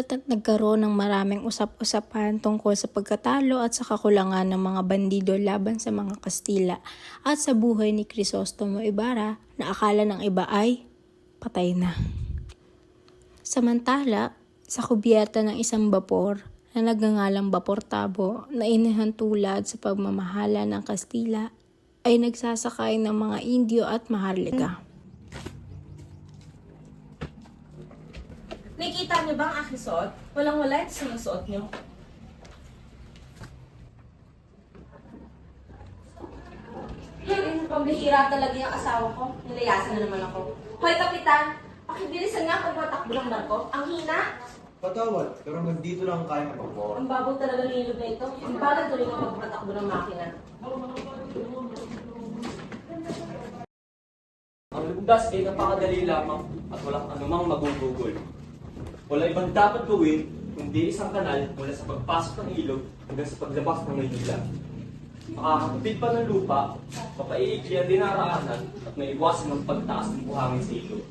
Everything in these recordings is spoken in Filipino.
Kumalat at nagkaroon ng maraming usap-usapan tungkol sa pagkatalo at sa kakulangan ng mga bandido laban sa mga Kastila at sa buhay ni Crisostomo Ibarra na akala ng iba ay patay na. Samantala, sa kubyerta ng isang bapor na nagngangalang Bapor Tabo na inihantulad sa pagmamahala ng Kastila ay nagsasakay ng mga Indio at Maharlika. Nakikita niyo ba ang aking suot? Walang-wala ito sa suot niyo. Pambihira talaga yung asawa ko. Nilayasan na naman ako. Hoy, Kapitan! Pakibilisan nga kung matakbo ng barko. Ang hina! Patawad, pero nandito lang kaya mag-board. Ang babaw talaga ng ilog na ito. Ang bagal tuloy ng magpatakbo ng makina. Ang lugas ay napakadali lamang at walang anumang magugugol. Wala ibang dapat gawin kundi isang kanal mula sa pagpasok ng ilog hanggang sa paglabas ng Maynila. Makakatupid pa ng lupa, papaiikli ang dinaraanan at maiwasan ng pagtaas ng buhangin sa ilog.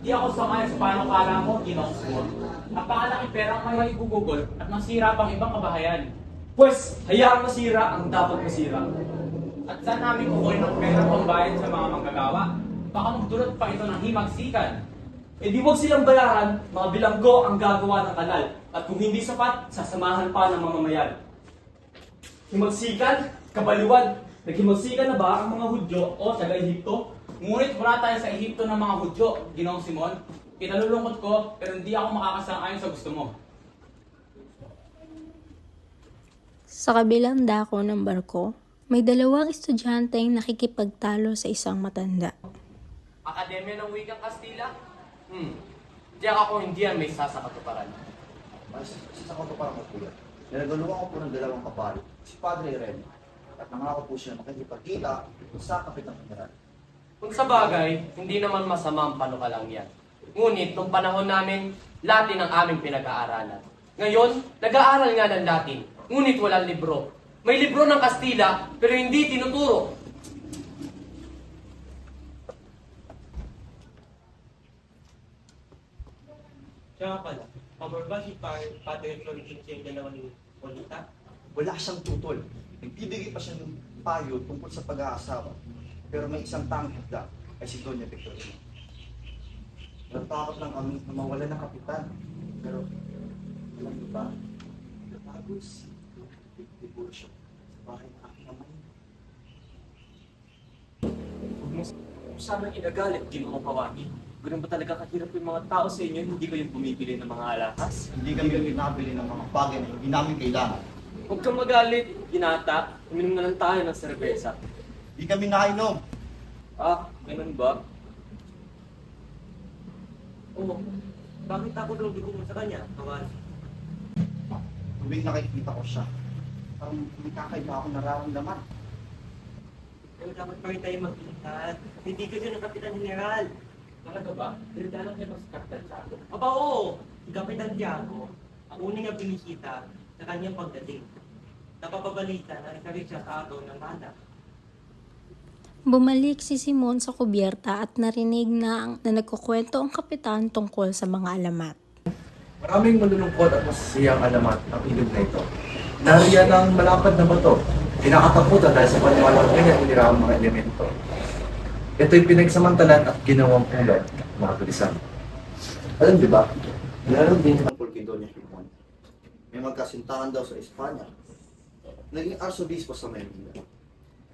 Di ako sangayon sa panukala mo, Simon. Napakalaking pera ang may igugugol at masira pang ibang kabahayan. Pwes, hayaang masira ang dapat masira. At saan namin kukunin ng pera pambayad sa mga manggagawa? Baka magdulot pa ito ng himagsikan. E di wag silang bayaran, mga bilanggo ang gagawa ng kanal. At kung hindi sapat, sasamahan pa ng mamamayan. Himagsikan, kabaliwan, naghimagsikan na ba ang mga Hudyo o taga-Ehipto? Ngunit wala tayo sa Ehipto ng mga Hudyo, Ginoong Simon. Kinalulungkot ko, pero hindi ako makakasang-ayon sa gusto mo. Sa kabilang dako ng barko, may dalawang estudyanteng nakikipagtalo sa isang matanda. Akademya ng Wikang Kastila? Hmm. Diyak ako hindi yan may sasakatuparan. Mas isa ko mo kuya. Nilagaluhan ko po ng dalawang kapari, si Padre Remy. At nangako po siya makikipagkita sa Kapitang General. Kung sa bagay, hindi naman masama ang panukalang yan. Ngunit, nung panahon namin, Latin ang aming pinag-aaralan. Ngayon, nag-aaral nga ng Latin, ngunit walang libro. May libro ng Kastila, pero hindi tinuturo. Siya pala, pabor ba si Padre Florentino sa yung dalawang ni Polita? Wala siyang tutol. Nagbibigay pa siya ng payo tungkol sa pag-aasawa. Pero may isang tanging higda ay si Doña Victorina. Natakot lang kami na mawala ng kapitan. Pero, alam niyo ba, natagos. Siguro siya sa bahay ng aking amay. Huwag mo sana inagalit, Ginoong Kawaki. Ganun ba talaga kahirap yung mga tao sa inyo, hindi kayo bumibili ng mga alahas? Hindi kami pinabili ng mga bagay na hindi namin kailangan. Huwag kang magalit, ginata. Uminom na lang tayo ng serbesa. Hindi kami nakainom. Ah, ganun ba? Oo. Bakit ako daw mo sa kanya? Kawan. Tuwing nakikita ko siya, parang may kakaiba akong nararamdaman. Pero dapat pa rin tayo magkita. Hindi ko siya ng Kapitan General. Talaga ba? Dala kayo mas kaptan sa akin. Aba oo, si Kapitan Tiago, ang unang nga binisita sa kanyang pagdating. Napapabalita na isa rin siya sa agaw ng mana. Bumalik si Simon sa kubyerta at narinig na, ang, na nagkukwento ang kapitan tungkol sa mga alamat. Maraming malulungkot at masasayang alamat ang ilog na ito. Nariyan ang malapad na bato. Pinakatakutan dahil sa paniwalang ganyan inira ang mga elemento. Ito'y pinagsamantalan at ginawang ulat ng mga tulisan. Alam di ba? Meron din Tungkol kay Doña Hipon. May magkasintahan daw sa Espanya. Naging arsobispo sa Maynila.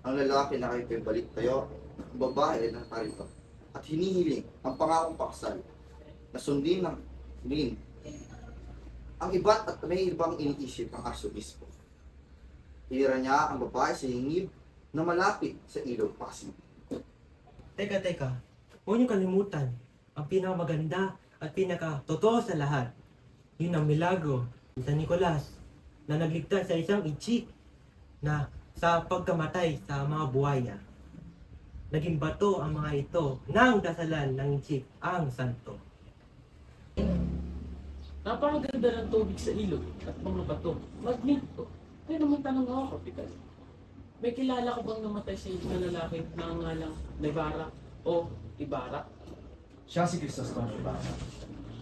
Ang lalaki na kayo balik tayo, ang babae ay nakarito. At hinihiling ang pangakong paksal na sundin ng rin. Ang iba't at may ibang iniisip ang arsobispo. Hira niya ang babae sa hingib na malapit sa ilog Pasig. Teka, teka. Huwag niyo kalimutan. Ang pinakamaganda at pinaka-totoo sa lahat. Yun ang milagro ni San Nicolas na nagligtas sa isang ichik na sa pagkamatay sa mga buhaya. Naging bato ang mga ito ng dasalan ng ichik ang santo. Napakaganda ng tubig sa ilog at mga bato. Magneto. Kaya naman tanong ako, Kapitan. May kilala ko bang namatay sa ilog na lalaki na ngalang Nevara o Ibarra? siya si Crisostom Ibarra.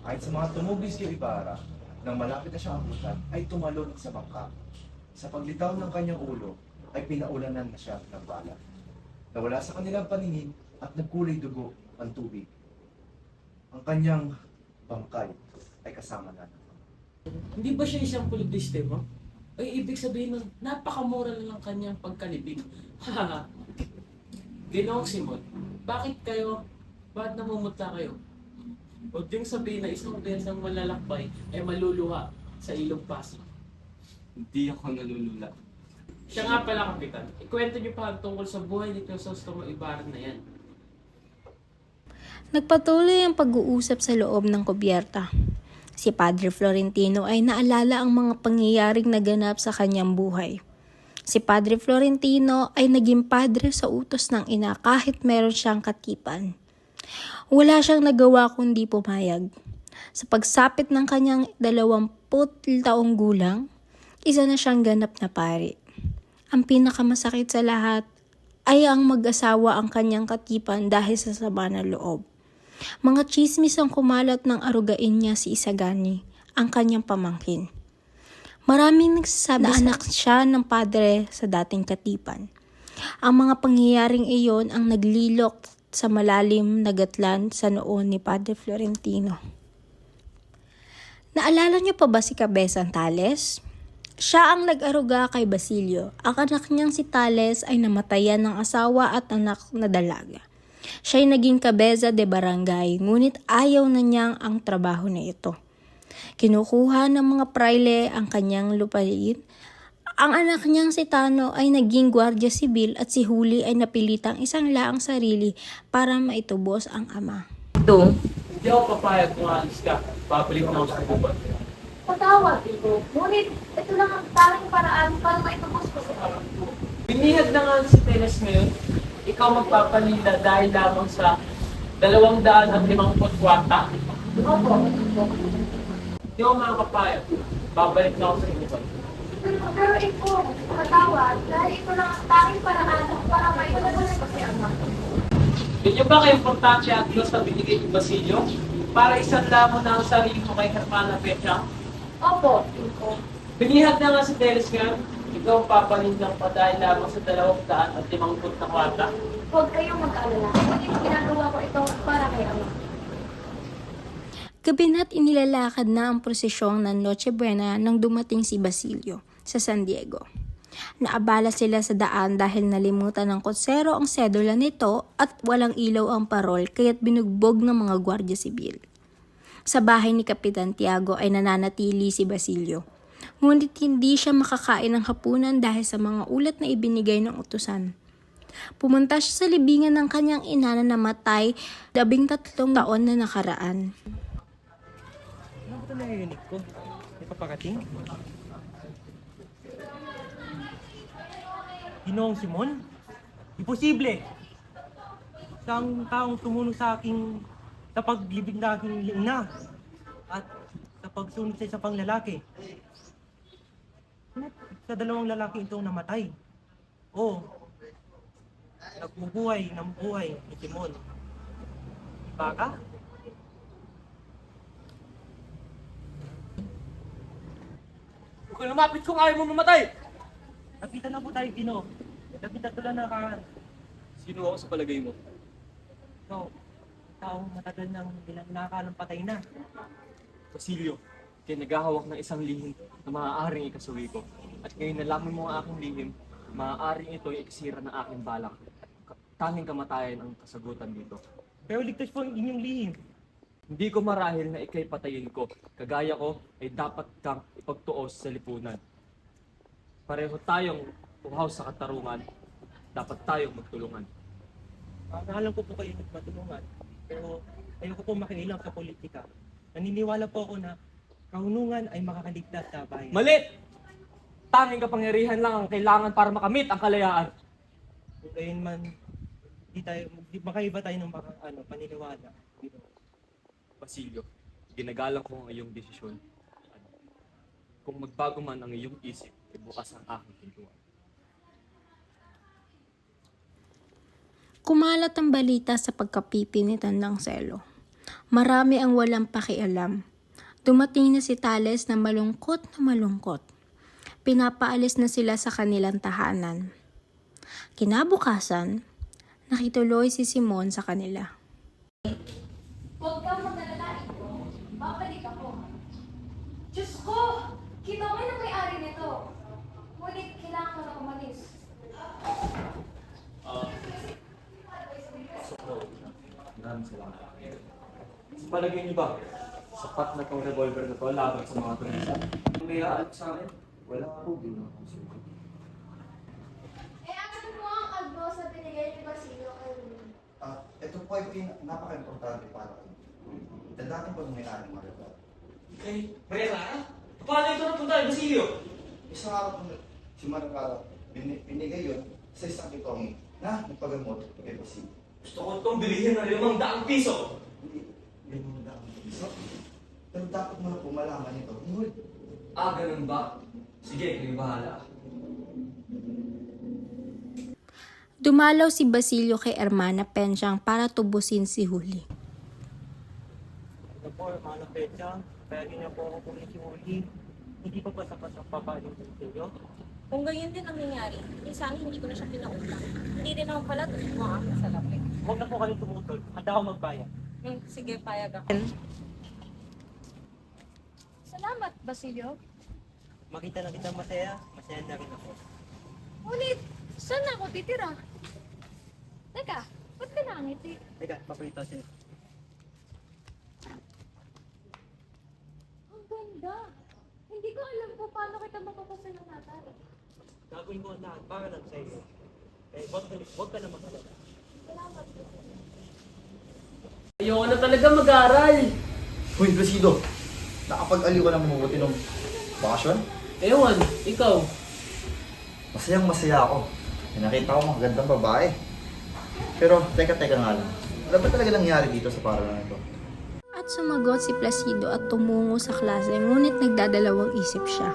Kahit sa mga tumugis kay Ibarra, nang malapit na siya abutan, ay tumalon sa bangka. Sa paglitaw ng kanyang ulo, ay pinaulanan na siya ng bala. Nawala sa kanilang paningin at nagkulay dugo ang tubig. Ang kanyang bangkay ay kasama na. Hindi ba siya isang politiste mo? Ay, ibig sabihin nun, napakamura na lang kanyang pagkalibig. Haha. Ginoong Simon, bakit kayo, bakit namumutla kayo? Huwag niyong sabihin na isang bensang malalakbay ay maluluha sa ilog Pasig. Hindi ako nalulula. Siya nga pala, Kapitan. Ikwento niyo pa tungkol sa buhay ni Crisostomo Ibarra na yan. Nagpatuloy ang pag-uusap sa loob ng kubyerta. Si Padre Florentino ay naalala ang mga pangyayaring naganap sa kanyang buhay. Si Padre Florentino ay naging padre sa utos ng ina kahit meron siyang katipan. Wala siyang nagawa kundi pumayag. Sa pagsapit ng kanyang 20 taong gulang, isa na siyang ganap na pari. Ang pinakamasakit sa lahat ay ang mag-asawa ang kanyang katipan dahil sa sama ng loob. Mga chismis ang kumalat ng arugain niya si Isagani, ang kanyang pamangkin. Maraming nagsasabi na anak siya ng padre sa dating katipan. Ang mga pangyayaring iyon ang naglilok sa malalim na gatlan sa noon ni Padre Florentino. Naalala niyo pa ba si Cabezang Tales? Siya ang nag-aruga kay Basilio. Ang anak niyang si Tales ay namatayan ng asawa at anak na dalaga. Siya ay naging kabeza de barangay, ngunit ayaw na niyang ang trabaho na ito. Kinukuha ng mga praile ang kanyang lupain. Ang anak niyang si Tano ay naging gwardya sibil at si Huli ay napilitang isang laang sarili para maitubos ang ama. Hindi ako papayag kung alis ka. Babalik na ako sa gubat. Patawad ito. Ngunit, ito lang ang tanging paraan para maitubos ko sa Binihag na nga si Teles ngayon, ikaw magpapalila dahil lamang sa dalawang daan at limang kwarta. Opo. Hindi ako makakapayag. Babalik na ako sa gubat. Pero ito, patawad, dahil ito lang ang tanging paraan para maitubos ko si Ama. Ganyan ba ka-importante at Diyos na binigay ni Basilio? Para isang mo na ang sarili mo kay Hermana Petra? Opo. Binihag na nga si Teles ngayon, ikaw ang papalindang pa dahil lamang sa dalawang daan at limang na kwarta. Huwag kayong mag-alala. Ngunit ginagawa ko ito para kay Ama. Gabi na't inilalakad na ang prosesyong ng Noche Buena nang dumating si Basilio sa San Diego. Naabala sila sa daan dahil nalimutan ng kotsero ang sedula nito at walang ilaw ang parol kaya't binugbog ng mga gwardya sibil. Sa bahay ni Kapitan Tiago ay nananatili si Basilio. Ngunit hindi siya makakain ng hapunan dahil sa mga ulat na ibinigay ng utusan. Pumunta siya sa libingan ng kanyang ina na namatay labing tatlong taon na nakaraan. Ano ba ito narinig ko? May papakating? Ginoong Simon? Imposible! Isang taong tumulong sa aking sa paglibig na aking ina at sa pagsunod sa isang pang lalaki. Ngunit Sa dalawang lalaki itong namatay. O, nagbubuhay ng buhay ni Simon. Baka? Ka lumapit kung ayaw mo mamatay! Nakita na po tayo, Gino. Nakita ko lang na ka, Sino ako sa palagay mo? ikaw, taong matagal nang bilang nakakalang patay na. Basilio, kaya naghahawak ng isang lihim na maaaring ikasuwi ko. At ngayon nalaman mo ang aking lihim, maaaring ito ay ikasira ng aking balak. Ka- Tanging kamatayan ang kasagutan dito. Pero ligtas po ang inyong lihim. Hindi ko marahil na ikay patayin ko. Kagaya ko ay dapat kang ipagtuos sa lipunan. Pareho tayong uhaw sa katarungan. Dapat tayong magtulungan. Naalam ko po kayo matulungan. Pero ayoko po makialam sa politika. Naniniwala po ako na kahunungan ay makakaligtas sa bayan. Mali! Tanging kapangyarihan lang ang kailangan para makamit ang kalayaan. Kung gayon man, di tayo, di, makaiba tayo ng maka, ano, paniniwala. Basilio, ginagalang ko ang iyong desisyon. Kung magbago man ang iyong isip, ay bukas ang aking pintuan. Kumalat ang balita sa pagkapipinitan ng selo. Marami ang walang pakialam. Dumating na si Tales na malungkot na malungkot. Pinapaalis na sila sa kanilang tahanan. Kinabukasan, nakituloy si Simon sa kanila. Huwag kang mag-alala ito. Babalik ako. Diyos ko! Kita mo na may-ari nito. Ngunit kailangan ko na umalis. Maraming salamat. Sa palagay niyo ba, sapat na tong revolver na to laban sa mga turista? Ang may aalok sa akin? Wala po, ginawa ko siya. Eh, ano mo ang agno sa binigay ni Basilio kay Ruben? Ah, ito po ay pin- napaka-importante para kayo. Tandaan po ng may-ari mga regal. Eh, Maria Paano ito napunta kay Basilio? Isang araw po si Maragara, bin- binigay yun sa isang itong na nagpagamot kay Basile. Gusto ko itong bilihin ng limang daang piso. Hindi, ganun lang. So, pero dapat mo na po malaman ito. Ngunit, Ah, ganun ba? Sige, kayo bahala. Dumalaw si Basilio kay Hermana Pensyang para tubusin si Huli. Ano po, mga pecha, kaya niyo po ako kung si Uli. Hindi pa ba sapat ang papaling sa inyo? Kung ganyan din ang nangyari, sana hindi ko na siya pinautang. Hindi din naman pala ito mo ang aking salapi. Huwag na po kayong tumutol. Handa ako magbayad. Hmm, sige, payag ako. Salamat, Basilio. Makita na kitang masaya, masaya na rin ako. Ngunit, saan ako titira? Teka, ba't ka nangiti? Teka, papalita sa'yo. Ang ganda. Hindi ko alam kung paano kita mapapasalamatan. Gagawin ko ang lahat para lang sa iyo. Eh, huwag, ka- huwag ka na mag-alala. Salamat. Ayoko na talaga mag-aral. Huy, Presido, nakapag-aliw ka ng mabuti ng bakasyon? Ewan, ikaw. Masayang masaya ako. Nakita ko mga gandang babae. Pero, teka, teka nga lang. Ano ba talaga nangyari dito sa paralan ito? At sumagot si Placido at tumungo sa klase ngunit nagdadalawang isip siya.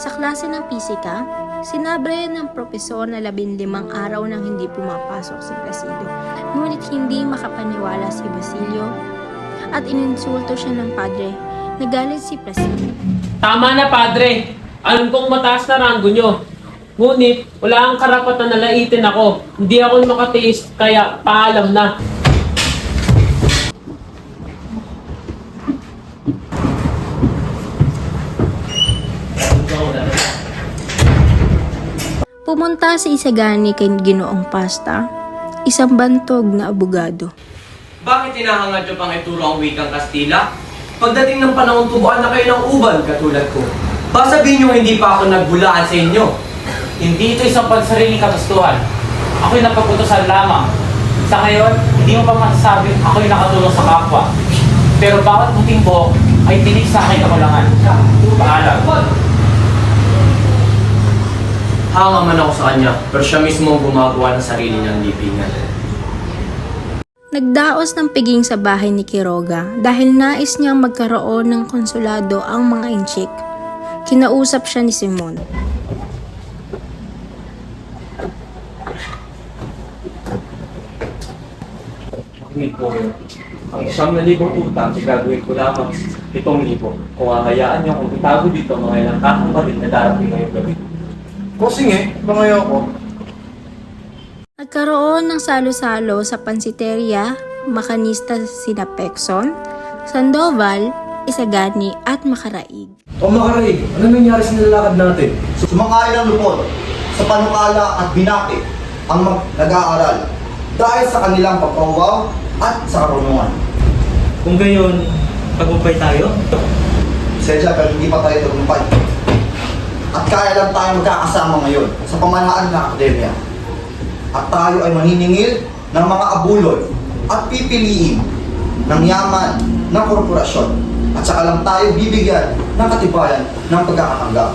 Sa klase ng pisika, sinabre ng propesor na labinlimang araw nang hindi pumapasok si Placido. Ngunit hindi makapaniwala si Basilio at ininsulto siya ng padre. Nagalit si Placido. Tama na, padre. Alam kong mataas na ranggo nyo. Ngunit, wala kang karapatan na laitin ako. Hindi ako makatiis, kaya paalam na. Pumunta si Isagani kay Ginoong Pasta, isang bantog na abogado. Bakit hinahangad nyo pang ituro ang wikang Kastila? Pagdating ng panahon tubuan na kayo ng uban katulad ko. Baka sabihin nyo hindi pa ako nagbulaan sa inyo. Hindi ito isang pansariling katustuhan. Ako'y napaputusan lamang. Sa ngayon, hindi mo pa masasabi ako'y nakatulong sa kapwa. Pero bawat puting buhok ay tinig sa akin kakulangan. Paalam. Hanga man ako sa kanya, pero siya mismo ang gumagawa ng sarili niyang libingan. Nagdaos ng piging sa bahay ni Quiroga dahil nais niyang magkaroon ng konsulado ang mga inchik. Kinausap siya ni Simon. Hindi po. Ang isang na libong utang, gagawin ko lamang itong libo. Kung hahayaan niyo kung itago dito mga ilang kakapalit na darating ngayong gabi. Kusing eh, bangayo ako. Nagkaroon ng salo-salo sa pansiteria, makanista sina Pekson, Sandoval, Isagani at Makaraig. O makaraig, ano nangyari sa nilalakad natin? Sumangayon ang lupon sa panukala at binati ang mag nag-aaral dahil sa kanilang pagpawaw at sa karunungan. Kung gayon, tagumpay tayo. Sedya pero hindi pa tayo tagumpay. At kaya lang tayo magkakasama ngayon sa pamahalaan ng akademya. At tayo ay maniningil ng mga abuloy at pipiliin ng yaman ng korporasyon. At saka lang tayo bibigyan ng katibayan ng pagkakatanggap.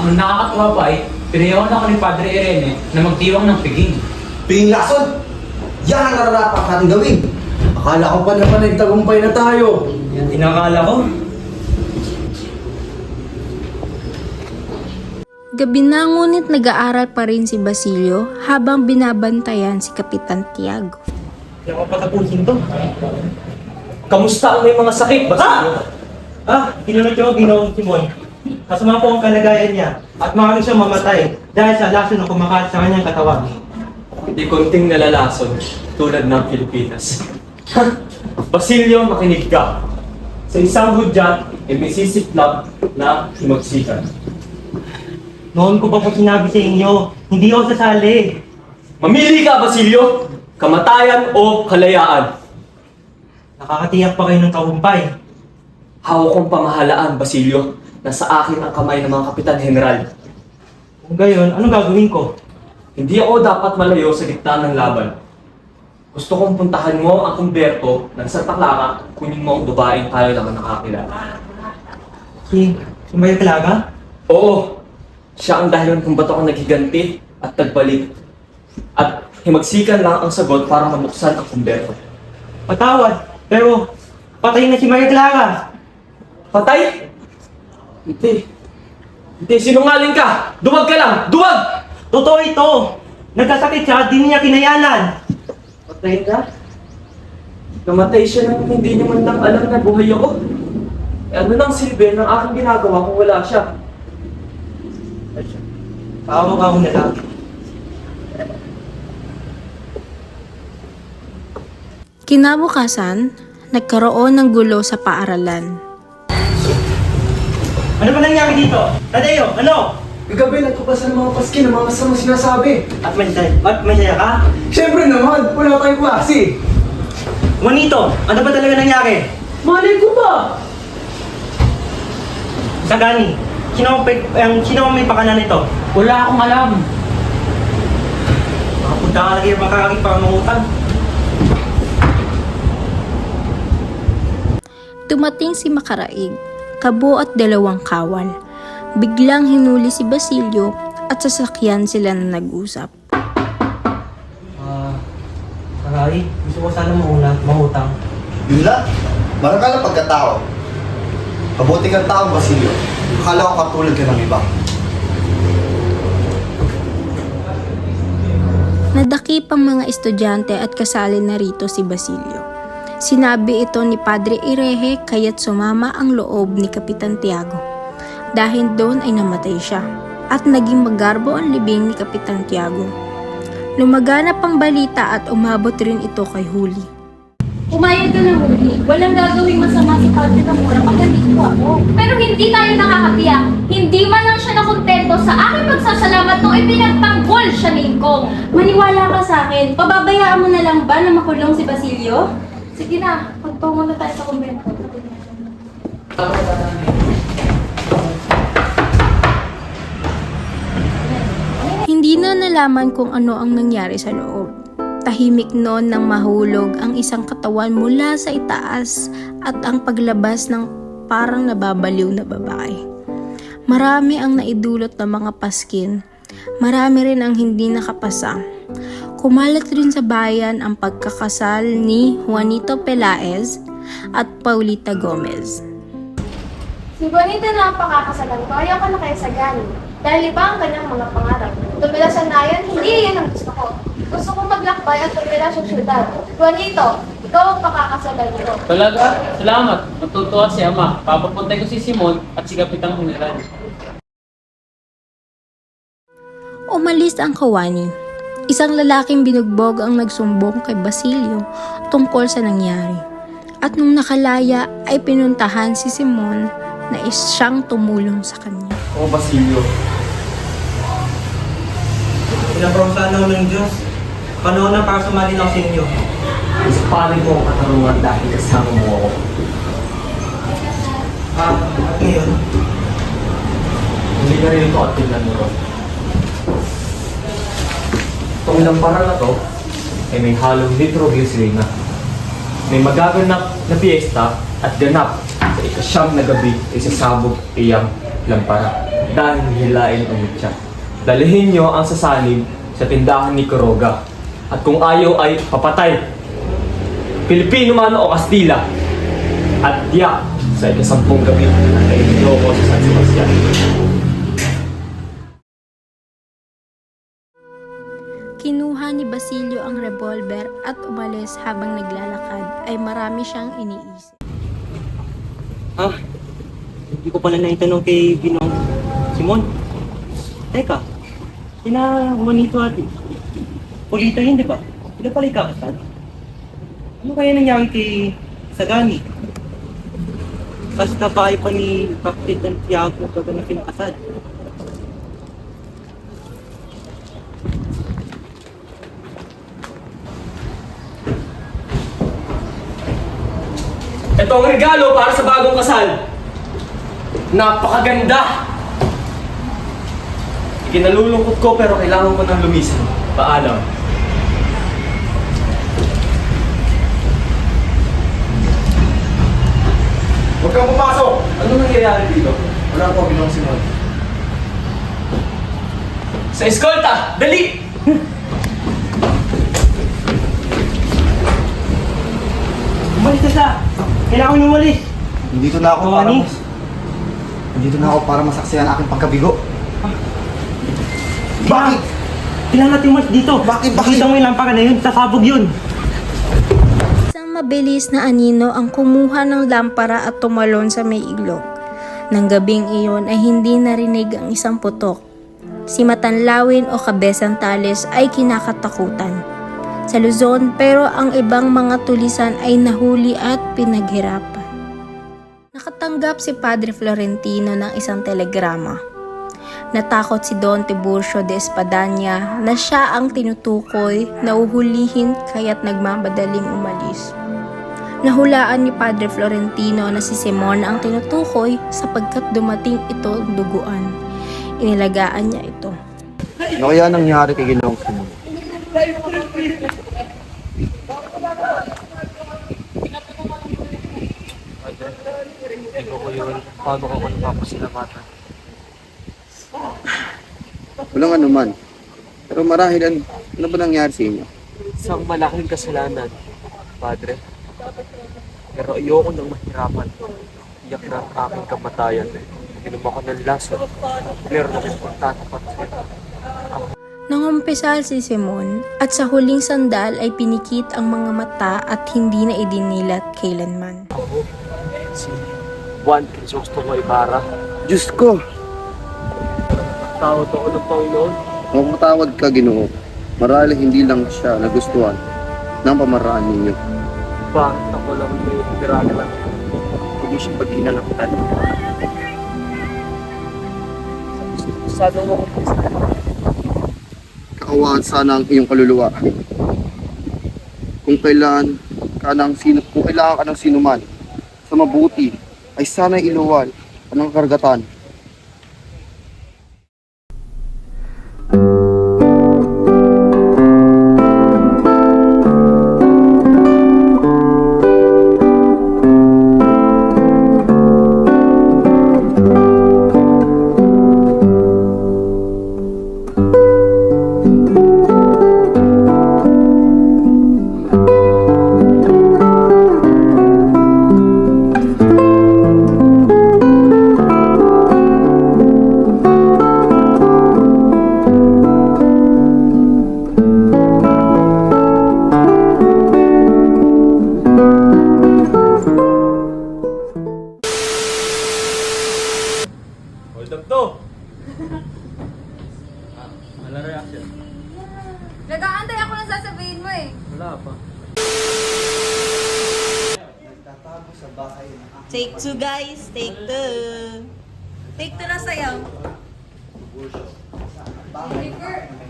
Ang nakakatuwa pa ay, pinayawan ako ni Padre Irene na magdiwang ng piging. Pingin lason! Yan ang nararapat natin gawin. Akala ko pa naman nagtagumpay na tayo. Yan inakala ko. Gabi na ngunit nag-aaral pa rin si Basilio habang binabantayan si Kapitan Tiago. Hindi ako patapusin to. Kamusta ang may mga sakit, Basilio? Ah, kinunod ko ginoong Simon. Kasama po ang kalagayan niya at maaari siyang mamatay dahil sa lason na kumakalat sa kanyang katawan. Hindi konting nalalason tulad ng Pilipinas. Basilio, makinig ka. Sa isang hudyat, ay may sisiklab na himagsikan. Noon ko pa po sinabi sa inyo, hindi ako sasali. Mamili ka, Basilio! Kamatayan o kalayaan? Nakakatiyak pa kayo ng tagumpay. Hawak kong pamahalaan, Basilio. Nasa akin ang kamay ng mga kapitan general. Kung gayon, anong gagawin ko? Hindi ako dapat malayo sa gitna ng laban. Gusto kong puntahan mo ang kumberto ng Santa Clara, kunin mo ang babaeng tayo naman nakakilala. Si, si Maria Clara? Oo, siya ang dahilan kung ba't ako naghiganti at nagbalik. At himagsikan lang ang sagot para mabuksan ang kumberto. Patawad, pero patay na si Maria Clara. Patay? Hindi. Hindi, sinungaling ka! Duwag ka lang! Duwag! Totoo ito! Nagkasakit siya at di niya kinayanan. Patay ka? Namatay siya nang hindi niya man lang alam na buhay ako. Ano nang silbi ng aking ginagawa kung wala siya? Pawag ako na lang. Kinabukasan, nagkaroon ng gulo sa paaralan. Ano ba nangyari dito? Tadeo, ano? Kagabi, nagpapasa ng mga paski ng mga masamang sinasabi. At may, at may saya ka? Siyempre naman, wala tayong klase. Juanito, ano ba talaga nangyari? Malay ko ba? Sagani, sino ang, pe- ang, sino ang may pakanan nito? Wala akong alam. Makapunta ka lagi ang makakakit para mangutang. Dumating si Makaraig, kabo at dalawang kawal. Biglang hinuli si Basilio at sasakyan sila na nag-usap. Ah, Saray, gusto ko sana mauna, mangutang. Yun lang. Marangkal ang pagkatao. Kabuti kang taong Basilio. Akala ko katulad ka ng iba. Nadakip ang mga estudyante at kasali na rito si Basilio. Sinabi ito ni Padre Irehe kaya't sumama ang loob ni Kapitan Tiago. Dahil doon ay namatay siya at naging magarbo ang libing ni Kapitan Tiago. Lumaganap ang balita at umabot rin ito kay Huli. Umayag ka na huli. Walang gagawing masama si Padre Camora pag nandito ako. Pero hindi tayo nakakatiyak. Hindi man lang siya nakontento sa aking pagsasalamat nung ipinagtanggol siya ni Ingkong. Maniwala ka sa akin. Pababayaan mo na lang ba na makulong si Basilio? Sige na, magtungo na tayo sa kumbento. Hindi na nalaman kung ano ang nangyari sa loob. Tahimik noon nang mahulog ang isang katawan mula sa itaas at ang paglabas ng parang nababaliw na babae. Marami ang naidulot na mga paskin. Marami rin ang hindi nakapasa. Kumalat rin sa bayan ang pagkakasal ni Juanito Pelaez at Paulita Gomez. Si Juanita na ang pakakasalan ko, ayaw ka na kaya sa gani. Dahil iba ang kanyang mga pangarap. Tumila sa nayan, hindi yan ang gusto ko. Gusto kong maglakbay at tumila sa syudad. Juanito, ikaw ang pakakasalan ko. Talaga? Salamat. Natutuwa si Ama. Papapuntay ko si Simon at si Kapitang General. Umalis ang kawani. Isang lalaking binugbog ang nagsumbong kay Basilio tungkol sa nangyari. At nung nakalaya ay pinuntahan si Simon na siyang tumulong sa kanya. O Basilio, Pinaprosahan ako ng Diyos. Panahon na para sumali ako sa inyo. mas pari mo ang katarungan dahil kasama mo ako. Ah, at ngayon, Hindi na rin ito at tingnan mo ron. Itong lampara na to ay may halong nitroglycerina. May magaganap na piyesta at ganap sa ikasyam na gabi ay sasabog iyang lampara dahil hilain ang mitya. Dalihin nyo ang sasanib sa tindahan ni Kuroga at kung ayaw ay papatay. Pilipino man o Kastila at tiyak sa ikasampung gabi ay ko sa San Sebastian. Kinuha ni Basilio ang revolver at umalis habang naglalakad ay marami siyang iniisip. Ah, hindi ko pala naitanong kay Ginong Simon. Teka, sina Juanito at Polita yun, di ba? Sila pala ikakasal. Ano kaya nangyari kay Sagani? Kasi kabahay pa ni Captain Santiago pag na pinakasal. Ito ang regalo para sa bagong kasal. Napakaganda! Ikinalulungkot ko pero kailangan ko nang lumisan. Paalam. Huwag kang pumasok! Ano nangyayari dito? Wala po, Ginong Simon. Sa eskolta! Dali! Umalis na siya! Kailangan ko umalis! Nandito na ako para ani? mas... Nandito na ako para masaksihan ang aking pagkabigo. Bakit? Kailangan natin umalis dito! Bakit? Bakit? Kita mo yung lampara na yun, sasabog yun! Mabilis na anino ang kumuha ng lampara at tumalon sa may ilog. Nang gabing iyon ay hindi narinig ang isang putok. Si Matanlawin o Kabesang Tales ay kinakatakutan sa Luzon pero ang ibang mga tulisan ay nahuli at pinaghirapan. Nakatanggap si Padre Florentino ng isang telegrama. Natakot si Don Tiburcio de Espadanya na siya ang tinutukoy na uhulihin kaya't nagmamadaling umalis. Nahulaan ni Padre Florentino na si Simon ang tinutukoy sapagkat dumating ito duguan. Inilagaan niya ito. Ano kaya nangyari kay Ginong Simon? Hindi ko yun. Paano ko napapasalamatan? Walang ano man. Pero marahil ano, ano ba nangyari sa inyo? Isang malaking kasalanan, Padre. Pero ayoko nang mahirapan. Iyak na ang aking kamatayan. Inom ako ng laso. Meron akong pagtatapat sa'yo. Nangumpisal si Simon at sa huling sandal ay pinikit ang mga mata at hindi na idinilat kailanman. Ako, si Juan Crisostomo Ibarra. Diyos ko! Tao to ko ng Panginoon. Mapatawad ka, Ginoo. Marahil hindi lang siya nagustuhan ng pamaraan ninyo. Bakit ako lang may piniralan? Hindi siya pagkinalangtan. Sana mo ko Kaawaan sana ang iyong kaluluwa. Kung kailan ka ng sino, kung kailangan ka ng sinuman sa mabuti, ay sana iluwal ka ng karagatan. Reaction. Nag-aantay ako ng sasabihin mo eh. Wala pa. Take two guys, take two. Take to na sayaw.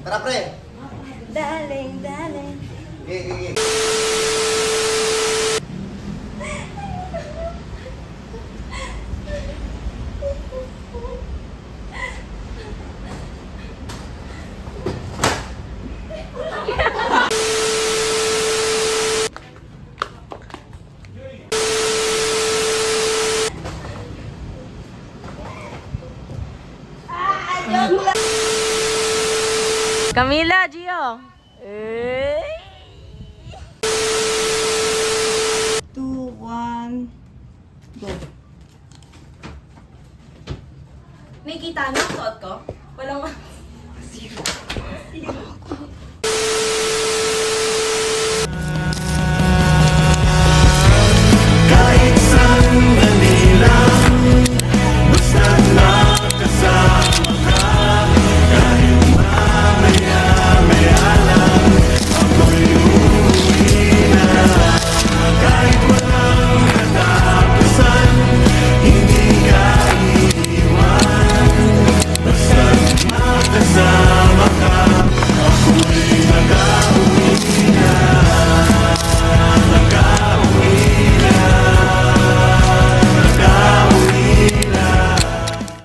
Tara pre! Darling, darling. Gigi, gigi. Camila, Gio. Eh. Two, one, go. May kita ang suot ko? Walang...